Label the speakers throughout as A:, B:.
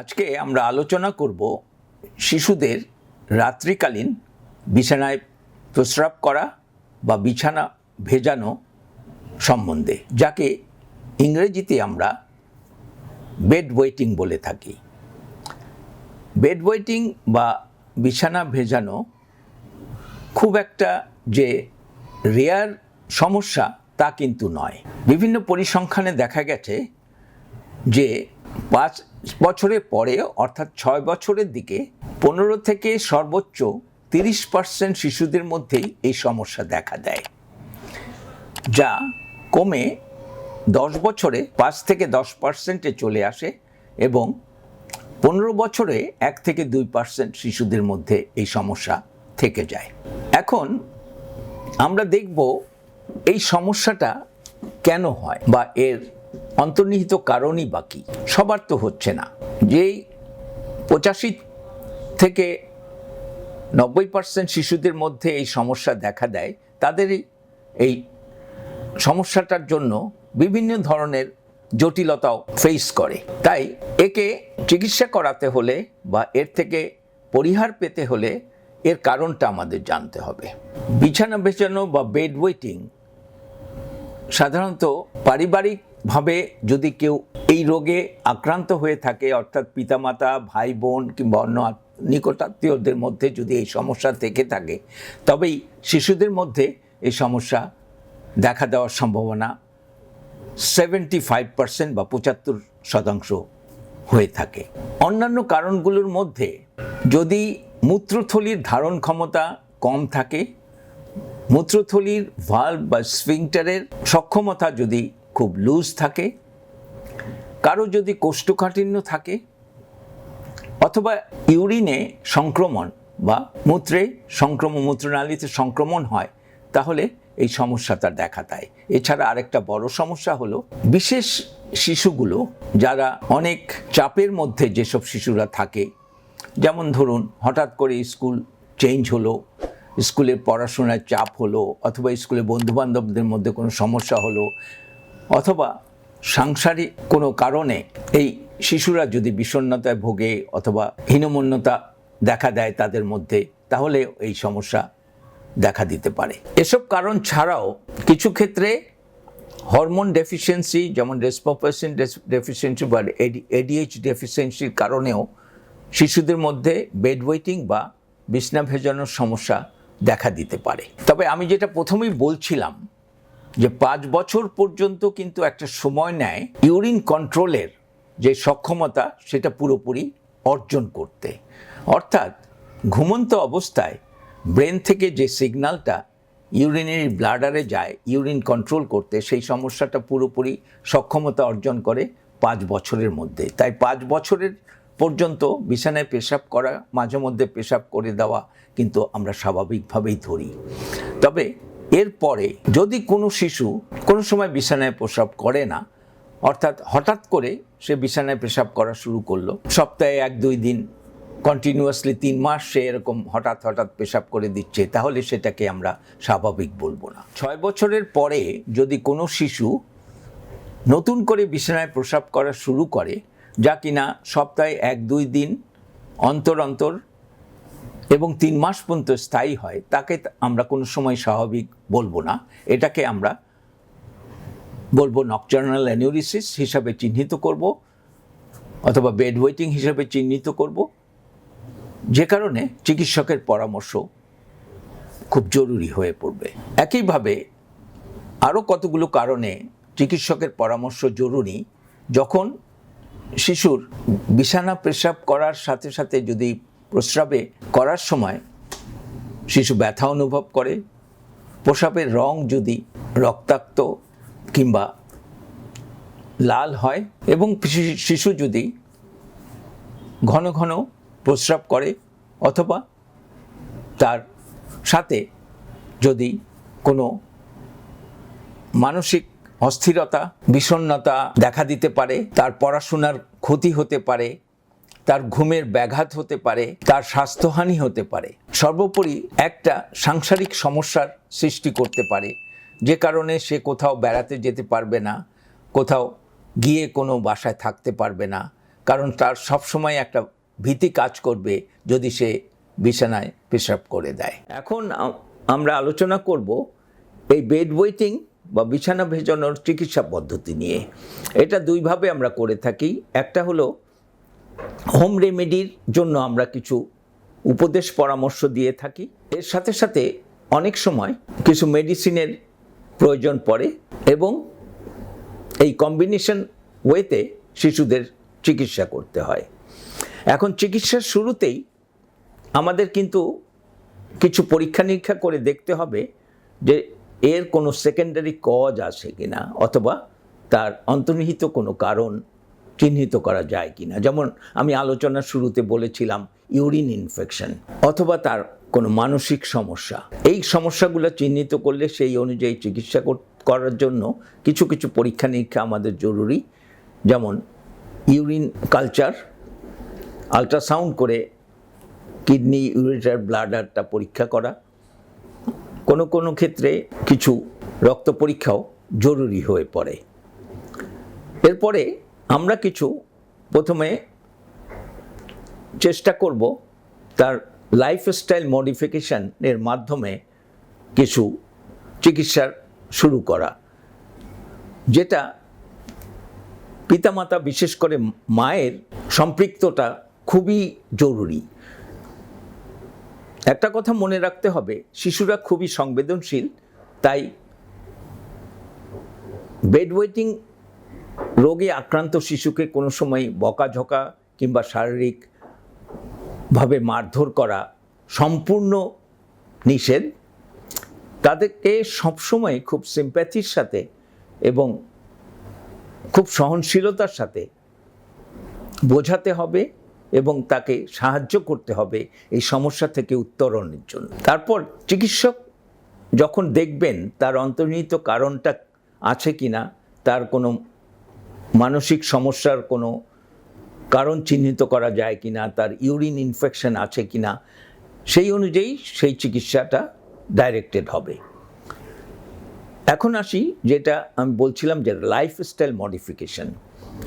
A: আজকে আমরা আলোচনা করব শিশুদের রাত্রিকালীন বিছানায় প্রস্রাব করা বা বিছানা ভেজানো সম্বন্ধে, যাকে ইংরেজিতে আমরা বেড ওয়েটিং বলে থাকি। বেড ওয়েটিং বা বিছানা ভেজানো খুব একটা যে রেয়ার সমস্যা তা কিন্তু নয়। বিভিন্ন পরিসংখ্যানে দেখা গেছে যে পাঁচ বছরের পরে, অর্থাৎ ছয় বছরের দিকে, পনেরো থেকে সর্বোচ্চ তিরিশ পার্সেন্ট শিশুদের মধ্যেই এই সমস্যা দেখা দেয়, যা কমে দশ বছরে পাঁচ থেকে দশ পার্সেন্টে চলে আসে এবং পনেরো বছরে এক থেকে দুই পার্সেন্ট শিশুদের মধ্যে এই সমস্যা থেকে যায়। এখন আমরা দেখব এই সমস্যাটা কেন হয় বা এর অন্তর্নিহিত কারণই বাকি সবার তো হচ্ছে না। যেই পঁচাশি থেকে নব্বই পার্সেন্ট শিশুদের মধ্যে এই সমস্যা দেখা দেয়, তাদেরই এই সমস্যাটার জন্য বিভিন্ন ধরনের জটিলতাও ফেস করে। তাই একে চিকিৎসা করাতে হলে বা এর থেকে পরিহার পেতে হলে এর কারণটা আমাদের জানতে হবে। বিছানা বেচানো বা বেড ওয়েটিং সাধারণত পারিবারিকভাবে যদি কেউ এই রোগে আক্রান্ত হয়ে থাকে, অর্থাৎ পিতামাতা ভাই বোন কিংবা অন্য নিকটাত্মীয়দের মধ্যে যদি এই সমস্যা থেকে থাকে, তবেই শিশুদের মধ্যে এই সমস্যা দেখা দেওয়ার সম্ভাবনা সেভেন্টি ফাইভ পার্সেন্ট বা পঁচাত্তর শতাংশ হয়ে থাকে। অন্যান্য কারণগুলোর মধ্যে যদি মূত্রথলির ধারণ ক্ষমতা কম থাকে, মূত্রথলির ভাল্ব বা স্ফিংটারের সক্ষমতা যদি খুব লুজ থাকে, কারও যদি কোষ্ঠকাঠিন্য থাকে, অথবা ইউরিনে সংক্রমণ বা মূত্রে সংক্রমণ, মূত্রনালীতে সংক্রমণ হয়, তাহলে এই সমস্যাটা দেখা দেয়। এছাড়া আরেকটা বড় সমস্যা হলো, বিশেষ শিশুগুলো যারা অনেক চাপের মধ্যে যেসব শিশুরা থাকে, যেমন ধরুন হঠাৎ করে স্কুল চেঞ্জ হলো, স্কুলের পড়াশোনার চাপ হলো, অথবা স্কুলে বন্ধুবান্ধবদের মধ্যে কোনো সমস্যা হলো অথবা সাংসারিক কোনো কারণে এই শিশুরা যদি বিষণ্ণতায় ভোগে অথবা হীনমন্যতা দেখা দেয় তাদের মধ্যে, তাহলে এই সমস্যা দেখা দিতে পারে। এসব কারণ ছাড়াও কিছু ক্ষেত্রে হরমোন ডেফিসিয়েন্সি, যেমন রেসপোপেসিন ডেফিসিয়েন্সি বা এডিএইচ ডেফিসিয়েন্সির কারণেও শিশুদের মধ্যে বেড ওয়েটিং বা বিছনা ভেজানোর সমস্যা দেখা দিতে পারে। তবে আমি যেটা প্রথমেই বলছিলাম যে পাঁচ বছর পর্যন্ত কিন্তু একটা সময় নেয় ইউরিন কন্ট্রোলের যে সক্ষমতা, সেটা পুরোপুরি অর্জন করতে। অর্থাৎ ঘুমন্ত অবস্থায় ব্রেন থেকে যে সিগন্যালটা ইউরিনারি ব্লাডারে যায়, ইউরিন কন্ট্রোল করতে, সেই সমস্যাটা পুরোপুরি সক্ষমতা অর্জন করে পাঁচ বছরের মধ্যে। তাই পাঁচ বছরের পর্যন্ত বিছানায় পেশাব করা, মাঝে মধ্যে পেশাব করে দেওয়া কিন্তু আমরা স্বাভাবিকভাবেই ধরি। তবে এরপরে যদি কোনো শিশু কোনো সময় বিছানায় প্রস্রাব করে না, অর্থাৎ হঠাৎ করে সে বিছানায় পেশাব করা শুরু করল, সপ্তাহে এক দুই দিন কন্টিনিউয়াসলি তিন মাস সে এরকম হঠাৎ হঠাৎ পেশাব করে দিচ্ছে, তাহলে সেটাকে আমরা স্বাভাবিক বলব না। ছয় বছরের পরে যদি কোনো শিশু নতুন করে বিছানায় প্রসাব করা শুরু করে, যা কিনা সপ্তাহে এক দুই দিন অন্তর অন্তর এবং তিন মাস পর্যন্ত স্থায়ী হয়, তাকে আমরা কোনো সময় স্বাভাবিক বলব না। এটাকে আমরা বলব নকচার্নাল অ্যানিউরিসিস হিসাবে চিহ্নিত করব অথবা বেড ওয়েটিং হিসাবে চিহ্নিত করব। যে কারণে চিকিৎসকের পরামর্শ খুব জরুরি হয়ে পড়বে। একইভাবে আরও কতগুলো কারণে চিকিৎসকের পরামর্শ জরুরি, যখন শিশুর বিছানা পেশাব করার সাথে সাথে যদি প্রস্রাবে করার সময় শিশু ব্যথা অনুভব করে। প্রস্রাবের রং যদি রক্তাক্ত কিংবা লাল হয় এবং শিশু- যদি ঘন ঘন প্রস্রাব করে অথবা তার সাথে যদি কোনো মানসিক অস্থিরতা, বিষণ্ণতা দেখা দিতে পারে, তার পড়াশোনার ক্ষতি হতে পারে তার ঘুমের ব্যাঘাত হতে পারে, তার স্বাস্থ্যহানি হতে পারে। সর্বোপরি একটা সাংসারিক সমস্যার সৃষ্টি করতে পারে, যে কারণে সে কোথাও বেড়াতে যেতে পারবে না, কোথাও গিয়ে কোনো বাসায় থাকতে পারবে না, কারণ তার সবসময় একটা ভীতি কাজ করবে যদি সে বিছানায় পেশাব করে দেয়। এখন আমরা আলোচনা করব এই বেড ওয়েটিং বা বিছানা ভেজানোর চিকিৎসা পদ্ধতি নিয়ে। এটা দুইভাবে আমরা করে থাকি। একটা হলো হোম রেমেডির জন্য আমরা কিছু উপদেশ পরামর্শ দিয়ে থাকি। এর সাথে সাথে অনেক সময় কিছু মেডিসিনের প্রয়োজন পড়ে এবং এই কম্বিনেশন ওয়েতে শিশুদের চিকিৎসা করতে হয়। এখন চিকিৎসার শুরুতেই আমাদের কিন্তু কিছু পরীক্ষা নিরীক্ষা করে দেখতে হবে যে এর কোনো সেকেন্ডারি কজ আছে কিনা অথবা তার অন্তর্নিহিত কোনো কারণ চিহ্নিত করা যায় কি না যেমন আমি আলোচনার শুরুতে বলেছিলাম ইউরিন ইনফেকশন অথবা তার কোনো মানসিক সমস্যা। এই সমস্যাগুলো চিহ্নিত করলে সেই অনুযায়ী চিকিৎসা কর- করার জন্য কিছু কিছু পরীক্ষা নিরীক্ষা আমাদের জরুরি। যেমন ইউরিন কালচার, আলট্রাসাউন্ড করে কিডনি, ইউরিটার, ব্লাডারটা পরীক্ষা করা। কোনো কোনো ক্ষেত্রে কিছু রক্ত পরীক্ষাও জরুরি হয়ে পড়ে। এরপরে আমরা কিছু প্রথমে চেষ্টা করব তার লাইফস্টাইল মডিফিকেশানের মাধ্যমে কিছু চিকিৎসার শুরু করা, যেটা পিতামাতা বিশেষ করে মায়ের সম্পৃক্ততা খুবই জরুরি। একটা কথা মনে রাখতে হবে, শিশুরা খুবই সংবেদনশীল, তাই বেড ওয়েটিং রোগে আক্রান্ত শিশুকে কোনো সময় বকাঝকা কিংবা শারীরিকভাবে মারধর করা সম্পূর্ণ নিষেধ। তাদেরকে সবসময় খুব সিম্প্যাথির সাথে এবং খুব সহনশীলতার সাথে বোঝাতে হবে এবং তাকে সাহায্য করতে হবে এই সমস্যা থেকে উত্তরণের জন্য। তারপর চিকিৎসক যখন দেখবেন তার অন্তর্নিহিত কারণটা আছে কিনা, তার কোনো মানসিক সমস্যার কোনো কারণ চিহ্নিত করা যায় কি না তার ইউরিন ইনফেকশন আছে কি না সেই অনুযায়ী সেই চিকিৎসাটা ডাইরেক্টেড হবে। এখন আসি যেটা আমি বলছিলাম যে লাইফস্টাইল মডিফিকেশন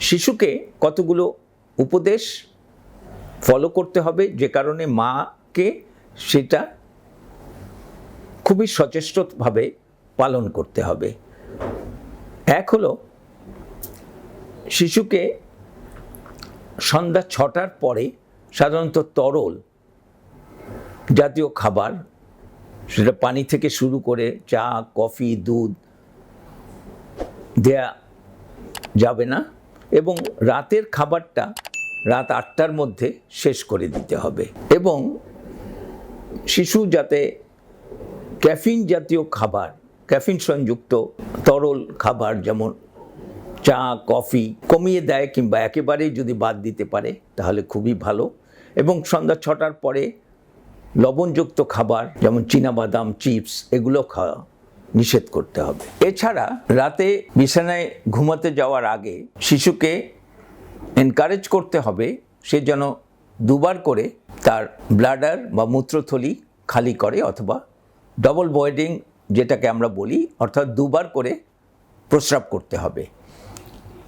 A: শিশুকে কতগুলো উপদেশ ফলো করতে হবে, যে কারণে মাকে সেটা খুবই সচেষ্টভাবে পালন করতে হবে। এক হলো শিশুকে সন্ধ্যা ছটার পরে সাধারণত তরল জাতীয় খাবার, সেটা পানি থেকে শুরু করে চা, কফি, দুধ দেয়া যাবে না এবং রাতের খাবারটা রাত আটটার মধ্যে শেষ করে দিতে হবে এবং শিশু যাতে ক্যাফিন জাতীয় খাবার, ক্যাফিন সংযুক্ত তরল খাবার যেমন চা, কফি কমিয়ে দেয় কিংবা একেবারেই যদি বাদ দিতে পারে, তাহলে খুবই ভালো। এবং সন্ধ্যা ছটার পরে লবণযুক্ত খাবার যেমন বাদাম চিপস, এগুলো খাওয়া নিষেধ করতে হবে। এছাড়া রাতে বিছানায় ঘুমাতে যাওয়ার আগে শিশুকে এনকারেজ করতে হবে সে যেন দুবার করে তার ব্লাডার বা মূত্রথলি খালি করে অথবা ডবল বয়েডিং যেটাকে আমরা বলি, অর্থাৎ দুবার করে প্রস্রাব করতে হবে।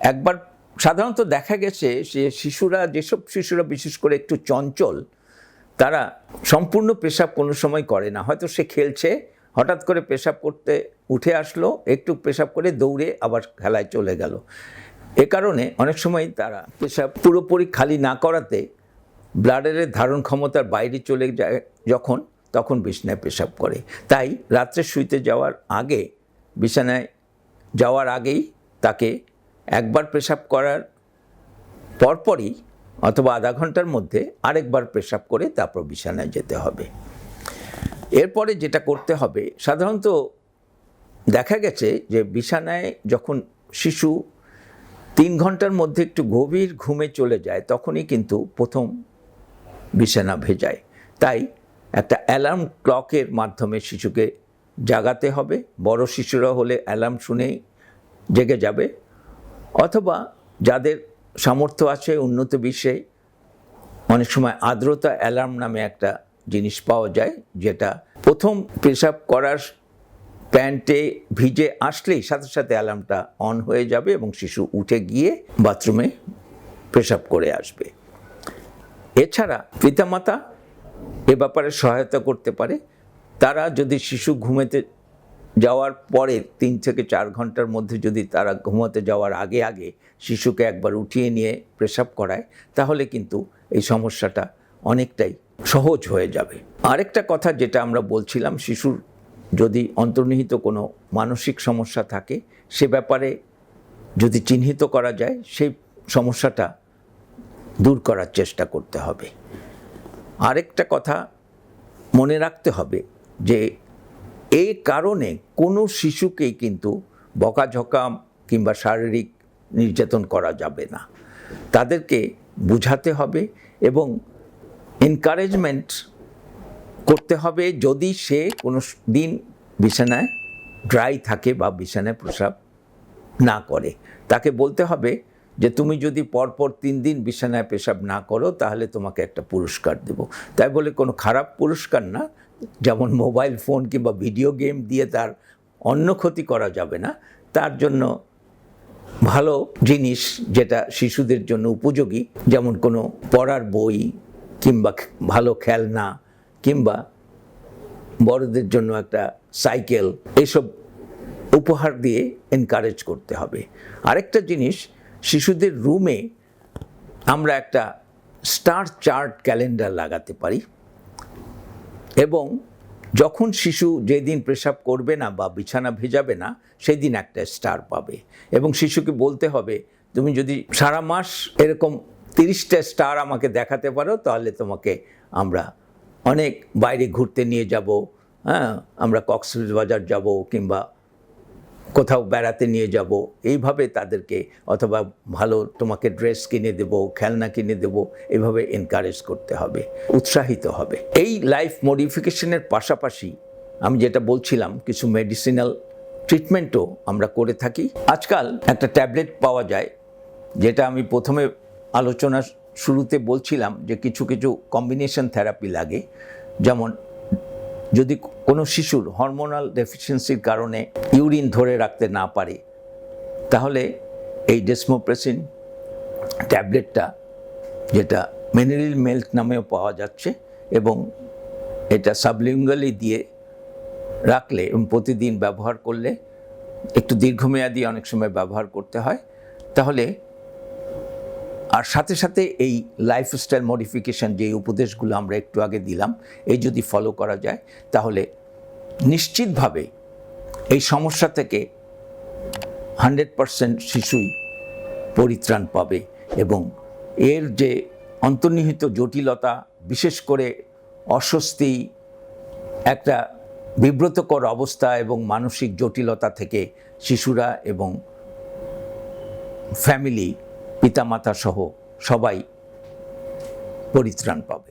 A: একবার সাধারণত দেখা গেছে যে শিশুরা, যেসব শিশুরা বিশেষ করে একটু চঞ্চল, তারা সম্পূর্ণ পেশাব কোনো সময় করে না। হয়তো সে খেলছে, হঠাৎ করে পেশাব করতে উঠে আসলো, একটু পেশাব করে দৌড়ে আবার খেলায় চলে গেল। এ কারণে অনেক সময় তারা পেশাব পুরোপুরি খালি না করাতে ব্লাডের ধারণ ক্ষমতার বাইরে চলে যায় যখন, তখন বিছানায় পেশাব করে। তাই রাত্রে শুইতে যাওয়ার আগে, বিছানায় যাওয়ার আগেই তাকে একবার পেশাব করার পরপরই অথবা আধা ঘণ্টার মধ্যে আরেকবার পেশাব করে তারপর বিছানায় যেতে হবে। এরপরে যেটা করতে হবে, সাধারণত দেখা গেছে যে বিছানায় যখন শিশু তিন ঘণ্টার মধ্যে একটু গভীর ঘুমে চলে যায়, তখনই কিন্তু প্রথম বিছানা ভেজায়। তাই একটা অ্যালার্ম ক্লকের মাধ্যমে শিশুকে জাগাতে হবে। বড় শিশুরা হলে অ্যালার্ম শুনেই জেগে যাবে। অথবা যাদের সামর্থ্য আছে উন্নত বিশ্বে, অনেক সময় আর্দ্রতা অ্যালার্ম নামে একটা জিনিস পাওয়া যায়, যেটা প্রথম পেশাব করার প্যান্টে ভিজে আসলেই সাথে সাথে অ্যালার্মটা অন হয়ে যাবে এবং শিশু উঠে গিয়ে বাথরুমে পেশাব করে আসবে। এছাড়া পিতামাতা এ ব্যাপারে সহায়তা করতে পারে। তারা যদি শিশু ঘুমেতে যাওয়ার পরে তিন থেকে চার ঘণ্টার মধ্যে যদি তারা ঘুমাতে যাওয়ার আগে আগে শিশুকে একবার উঠিয়ে নিয়ে প্রেসাব করায়, তাহলে কিন্তু এই সমস্যাটা অনেকটাই সহজ হয়ে যাবে। আরেকটা কথা যেটা আমরা বলছিলাম, শিশুর যদি অন্তর্নিহিত কোনো মানসিক সমস্যা থাকে, সে ব্যাপারে যদি চিহ্নিত করা যায় সেই সমস্যাটা দূর করার চেষ্টা করতে হবে। আরেকটা কথা মনে রাখতে হবে যে এই কারণে কোনো শিশুকেই কিন্তু বকাঝকা কিংবা শারীরিক নির্যাতন করা যাবে না। তাদেরকে বুঝাতে হবে এবং এনকারেজমেন্ট করতে হবে যদি সে কোনো দিন বিছানায় ড্রাই থাকে বা বিছানায় প্রসাব না করে। তাকে বলতে হবে যে, তুমি যদি পরপর তিন দিন বিছানায় পেশাব না করো, তাহলে তোমাকে একটা পুরস্কার দেব। তাই বলে কোনো খারাপ পুরস্কার না যেমন মোবাইল ফোন কিংবা ভিডিও গেম দিয়ে তার অন্য ক্ষতি করা যাবে না, তার জন্য ভালো জিনিস যেটা শিশুদের জন্য উপযোগী, যেমন কোনো পড়ার বই কিংবা ভালো খেলনা কিংবা বড়দের জন্য একটা সাইকেল, এসব উপহার দিয়ে এনকারেজ করতে হবে। আরেকটা জিনিস, শিশুদের রুমে আমরা একটা স্টার চার্ট ক্যালেন্ডার লাগাতে পারি। এবং যখন শিশু যেদিন পেশাব করবে না বা বিছানা ভেজাবে না সেই দিন একটা স্টার পাবে। এবং শিশুকে বলতে হবে, তুমি যদি সারা মাস এরকম তিরিশটা স্টার আমাকে দেখাতে পারো, তাহলে তোমাকে আমরা অনেক বাইরে ঘুরতে নিয়ে যাব হ্যাঁ আমরা কক্সবাজার যাব কিংবা কোথাও বেড়াতে নিয়ে যাব, এইভাবে তাদেরকে, অথবা ভালো তোমাকে ড্রেস কিনে দেব, খেলনা কিনে দেব এইভাবে এনকারেজ করতে হবে, উৎসাহিত হবে। এই লাইফ মডিফিকেশনের পাশাপাশি আমি যেটা বলছিলাম, কিছু মেডিসিনাল ট্রিটমেন্টও আমরা করে থাকি। আজকাল একটা ট্যাবলেট পাওয়া যায়, যেটা আমি প্রথমে আলোচনা শুরুতে বলছিলাম যে কিছু কিছু কম্বিনেশন থেরাপি লাগে, যেমন যদি কোনো শিশুর হরমোনাল ডেফিসিয়েন্সির কারণে ইউরিন ধরে রাখতে না পারে, তাহলে এই ডেসমোপ্রেসিন ট্যাবলেটটা যেটা মিনারেল মেল্ট নামেও পাওয়া যাচ্ছে এবং এটা সাবলিঙ্গালি দিয়ে রাখলে এবং প্রতিদিন ব্যবহার করলে, একটু দীর্ঘমেয়াদী অনেক সময় ব্যবহার করতে হয়, তাহলে আর সাথে সাথে এই লাইফস্টাইল মডিফিকেশন যে উপদেশগুলো আমরা একটু আগে দিলাম, এই যদি ফলো করা যায়, তাহলে নিশ্চিতভাবে এই সমস্যা থেকে হান্ড্রেড পারসেন্ট শিশুই পরিত্রাণ পাবে এবং এর যে অন্তর্নিহিত জটিলতা, বিশেষ করে অস্বস্তি, একটা বিব্রতকর অবস্থা এবং মানসিক জটিলতা থেকে শিশুরা এবং ফ্যামিলি পিতামাতা সহ সবাই পরিত্রাণ পাবে।